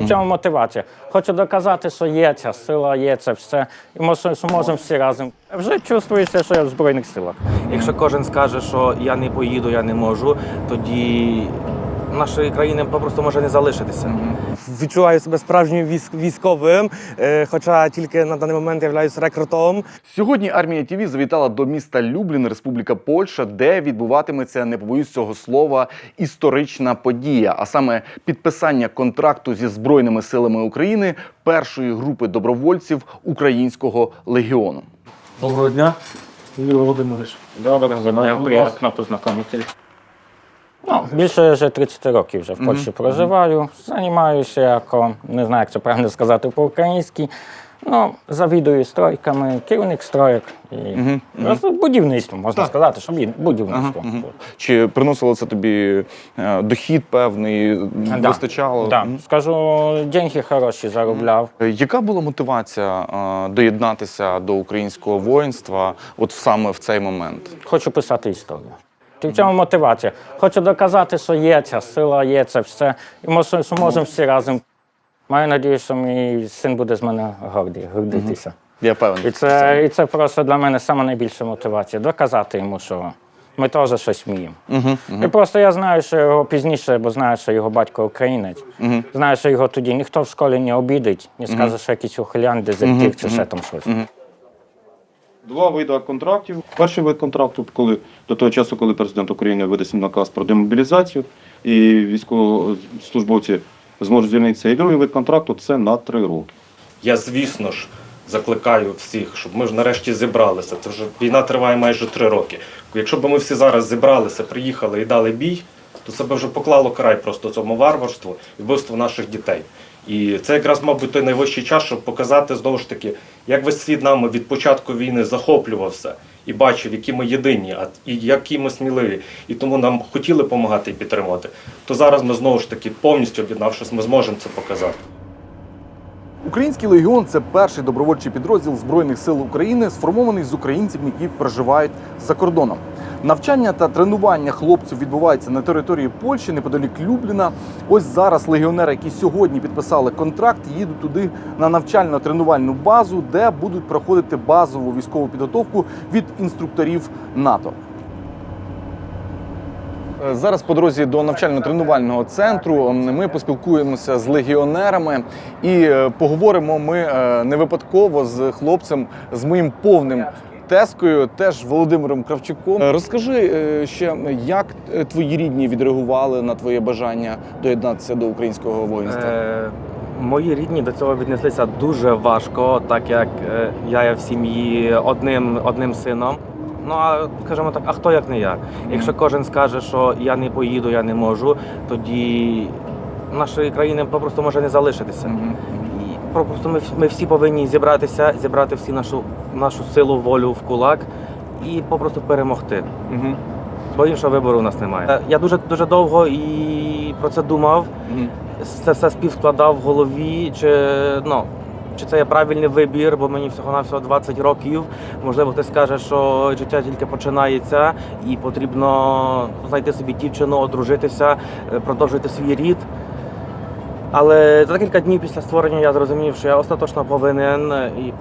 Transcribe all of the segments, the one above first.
В чому мотивація? Хочу доказати, що є ця сила, є це все, і ми можемо всі разом. Вже чувствується, що я в Збройних силах. Якщо кожен скаже, що я не поїду, я не можу, тоді нашої країни попросту може не залишитися. Відчуваю себе справжнім військ- військовим, е, хоча тільки на даний момент являюсь рекрутом. Сьогодні армія ТІВІ завітала до міста Люблін, Республіка Польща, де відбуватиметься, не побоюсь цього слова, історична подія, а саме підписання контракту зі збройними силами України першої групи добровольців українського легіону. Доброго дня, Юрій Володимирович. Добре, воно приємно познайомитися. Ну, більше вже 30 років вже в Польщі проживаю. Займаюся як, о, не знаю, як це правильно сказати по-українськи. Ну, завідую стройками, керівник стройок і просто будівництво, можна сказати, що бі- будівництво. Чи приносило це тобі е, дохід певний, Да. вистачало? Да. Мгм. Скажу, деньги хороші заробляв. Е, Яка була мотивація е, доєднатися до українського воїнства от саме в цей момент? Хочу писати історію. І в чому мотивація? Хочу доказати, що є ця сила, є це все. І можемо всі разом. Маю надію, що мій син буде з мене гордий, гордитися. Я певний. І це, і це просто для мене саме найбільша мотивація доказати йому, що ми теж щось вміємо. І просто я знаю, що його пізніше, бо знаю, що його батько українець. Знаю, що його тоді ніхто в школі не обідить, не скаже, що якийсь ухилян, дезертир чи ще там щось. Два види контрактів. Перший вид контракту, коли до того часу, коли президент України видасть наказ про демобілізацію, і військовослужбовці зможуть звільнитися. І другий вид контракту це на три роки. Я, звісно ж, закликаю всіх, щоб ми ж нарешті зібралися. Це вже війна триває майже три роки. Якщо б ми всі зараз зібралися, приїхали і дали бій, то це б вже поклало край просто цьому варварству і вбивству наших дітей. І це якраз, мабуть, той найвищий час, щоб показати знову ж таки, як весь світ нами від початку війни захоплювався і бачив, які ми єдині, а і які ми сміливі, і тому нам хотіли допомагати і підтримати. То зараз ми знову ж таки повністю об'єднавшись, ми зможемо це показати. Український легіон це перший добровольчий підрозділ Збройних сил України, сформований з українців, які проживають за кордоном. Навчання та тренування хлопців відбуваються на території Польщі неподалік Любліна. Ось зараз легіонери, які сьогодні підписали контракт, їдуть туди на навчально-тренувальну базу, де будуть проходити базову військову підготовку від інструкторів НАТО. Зараз по дорозі до навчально-тренувального центру ми поспілкуємося з легіонерами і е, поговоримо ми е, не випадково з хлопцем з моїм повним тескою, теж Володимиром Кравчуком. Е, Розкажи е, ще, як е, твої рідні відреагували на твоє бажання доєднатися до українського воїнства? Е, мої рідні до цього віднеслися дуже важко, так як я є в сім'ї одним, одним сином. Ну а скажімо так, а хто як не я? Якщо кожен скаже, що я не поїду, я не можу, тоді нашої країни попросту може не залишитися. Просто ми, ми всі повинні зібратися, зібрати всі нашу, нашу силу, волю в кулак і попросту перемогти. Мгм. Бо іншого вибору у нас немає. Е, Я дуже дуже довго і про це думав. Мгм. Це все співскладав в голові. Чи ну чи це є правильний вибір, бо мені всього навсього 20 років. Можливо, хтось скаже, що життя тільки починається, і потрібно знайти собі дівчину, одружитися, е, продовжити свій рід. Але за декілька днів після створення я зрозумів, що я остаточно повинен е, і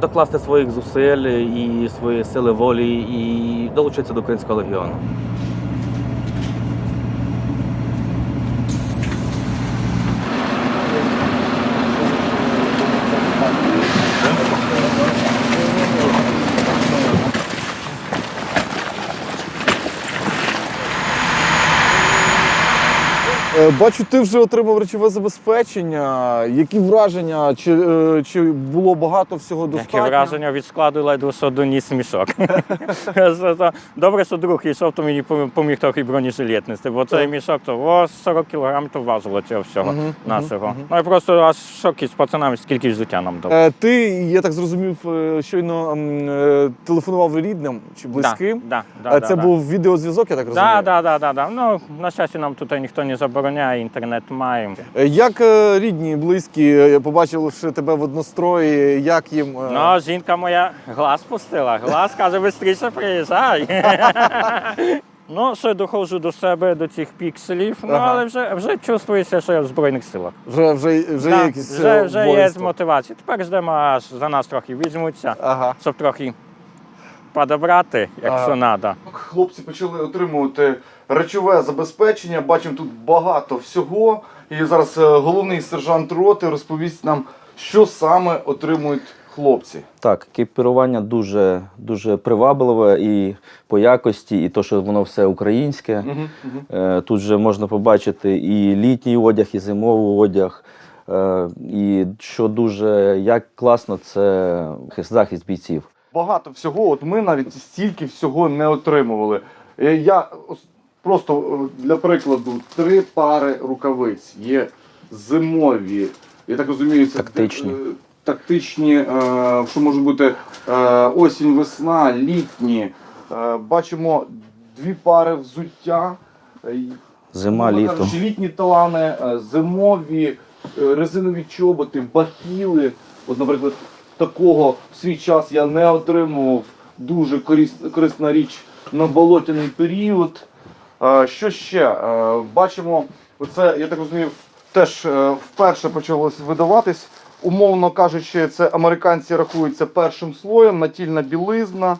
докласти своїх зусиль і свої сили волі і долучитися до українського легіону. Бачу, ти вже отримав речове забезпечення. Які враження? Чи, е, чи було багато всього достатньо? Таке враження від складу ледве що доніс мішок. Добре, що друг йшов, то мені поміг трохи бронежилет нести, бо цей мішок то о, 40 кілограм то важило цього всього нашого. Ну я просто аж шокі з пацанами, скільки взуття нам дали. Е, Ти, я так зрозумів, е, щойно е, телефонував рідним чи близьким. Е, Це був відеозв'язок, я так розумію. Так, так, так. Ну, на щастя, нам тут ніхто не забороняє, інтернет маємо. Е, Як е, рідні, близькі, е, побачивши тебе в однострої, як їм. Ну, жінка моя глаз пустила. Глаз каже, швидше приїжджай. Ну, ще доходжу до себе, до цих пікселів, ну, Ага. але вже, вже чувствується, що я в Збройних силах. Вже, вже, вже Да, є якісь вже, вже є мотивація. Тепер ждемо, аж за нас трохи візьмуться, Ага. щоб трохи подобрати, якщо треба. Хлопці почали отримувати речове забезпечення. Бачимо тут багато всього. І зараз е, головний сержант роти розповість нам, що саме отримують хлопці. Так, екіпірування дуже, дуже привабливе і по якості, і то, що воно все українське. Е, Тут вже можна побачити і літній одяг, і зимовий одяг. Е, І що дуже як класно, це захист бійців. Багато всього. От ми навіть стільки всього не отримували. Е, Я просто е, для прикладу три пари рукавиць є зимові. Я так розумію, це Тактичні. е, тактичні, що можуть бути осінь, весна, літні. Бачимо дві пари взуття. Зима, умовно літо. кажучи, літні талани, зимові, резинові чоботи, бахіли. От, наприклад, такого в свій час я не отримував. Дуже корис- корисна річ на болотяний період. Що ще? Бачимо, це, я так розумію, теж е, вперше почалось видаватись. Умовно кажучи, це американці рахуються першим слоєм, натільна білизна.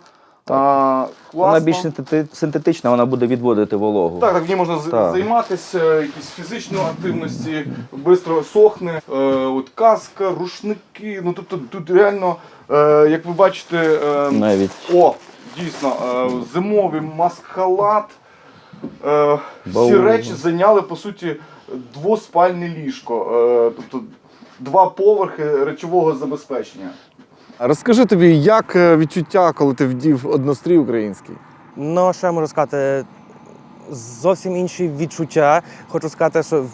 А, Вона класно. більш синтети- синтетична, вона буде відводити вологу. Так, так в ній можна з- Так. займатися, якісь фізичною активності, швидко сохне. Е, от каска, рушники. Ну тобто тут реально, е, як ви бачите, е, Навіть о, дійсно, е, зимовий маскалат. Е, всі Баул. речі зайняли по суті двоспальне ліжко, е, тобто два поверхи речового забезпечення. Розкажи тобі, як е, відчуття, коли ти вдів однострій український? Ну, що я можу сказати? Зовсім інші відчуття. Хочу сказати, що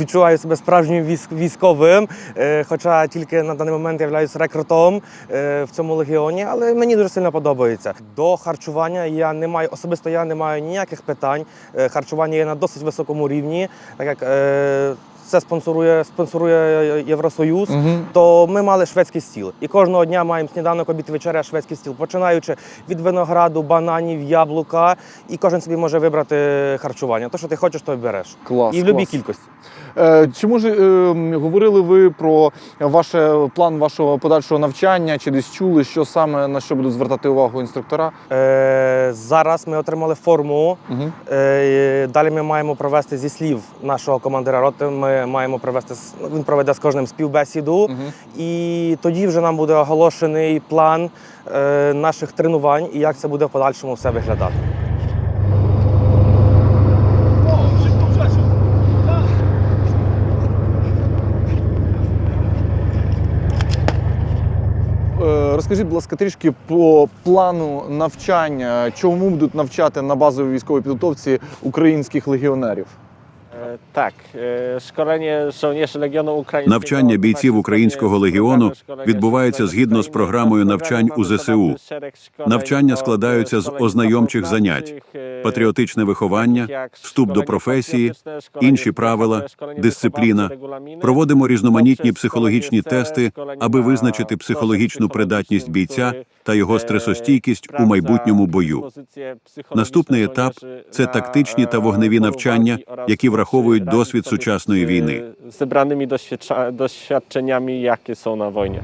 відчуваю себе справжнім військовим, е, хоча тільки на даний момент являюсь рекрутом е, в цьому легіоні, але мені дуже сильно подобається. До харчування я не маю особисто я не маю ніяких питань. Харчування є на досить високому рівні, так як це спонсорує, спонсорує Євросоюз то ми мали шведський стіл. І кожного дня маємо сніданок, обід, вечеря, шведський стіл, починаючи від винограду, бананів, яблука, і кожен собі може вибрати харчування. То, що ти хочеш, то й береш. Клас, і в будь-якій кількості. Е, Чи може е, говорили ви про ваш план вашого подальшого навчання? Чи десь чули, що саме на що будуть звертати увагу інструктора? Е, зараз ми отримали форму. Угу. Е, далі ми маємо провести зі слів нашого командира роти. Ми маємо провести він проведе з кожним співбесіду. І тоді вже нам буде оголошений план е, наших тренувань і як це буде в подальшому все виглядати. Е, Розкажіть, будь ласка, трішки по плану навчання. Чому будуть навчати на базовій військовій підготовці українських легіонерів? Так, Tak, e, szkolenie żołnierzy Навчання бійців українського легіону відбувається згідно з програмою навчань у ЗСУ. Навчання складаються з ознайомчих занять, патріотичне виховання, вступ до професії, інші правила, дисципліна. Проводимо різноманітні психологічні тести, аби визначити психологічну придатність бійця та його стресостійкість у майбутньому бою. Наступний етап це тактичні та вогневі навчання, які враховують досвід сучасної війни. Doświadcza- doświadczeniami, jakie są na wojnie.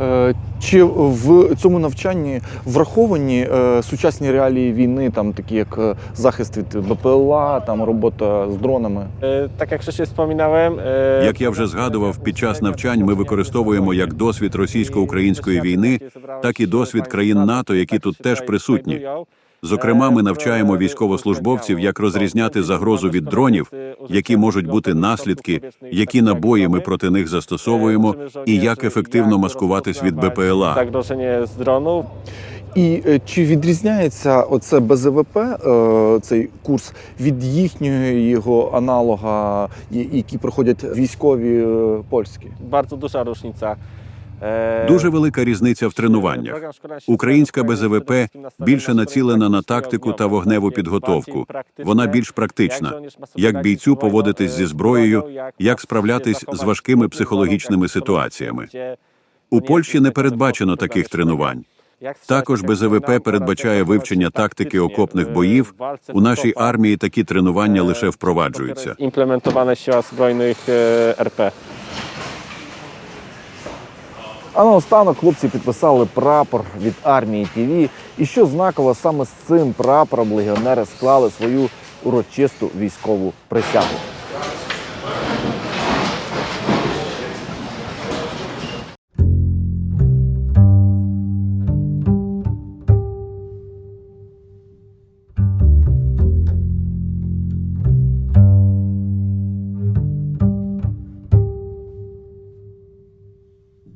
Е, Чи в цьому навчанні враховані е, сучасні реалії війни, там такі як е, захист від БПЛА, там робота з дронами? E, Tak jak wcześniej e, Як я вже згадував, під час навчань ми використовуємо як досвід російсько-української війни, так і досвід країн НАТО, які тут теж присутні. Зокрема, ми навчаємо військовослужбовців, як розрізняти загрозу від дронів, які можуть бути наслідки, які набої ми проти них застосовуємо, і як ефективно маскуватись від БПЛА. Zagrożenie z dronów. І е, чи відрізняється оце БЗВП, е, цей курс від їхнього його аналога, які проходять військові е, польські? Bardzo duża różnica. E, Дуже велика різниця в тренуваннях. Українська БЗВП більше націлена на тактику та вогневу підготовку. Вона більш практична. Як бійцю поводитись зі зброєю, як справлятись з важкими психологічними ситуаціями. У Польщі не передбачено таких тренувань. Також БЗВП передбачає вивчення тактики окопних боїв. У нашій армії такі тренування лише впроваджуються. Implementowane w siłach zbrojnych e, А наостанок хлопці підписали прапор від армії ТВ. І що знаково, саме з цим прапором легіонери склали свою урочисту військову присягу.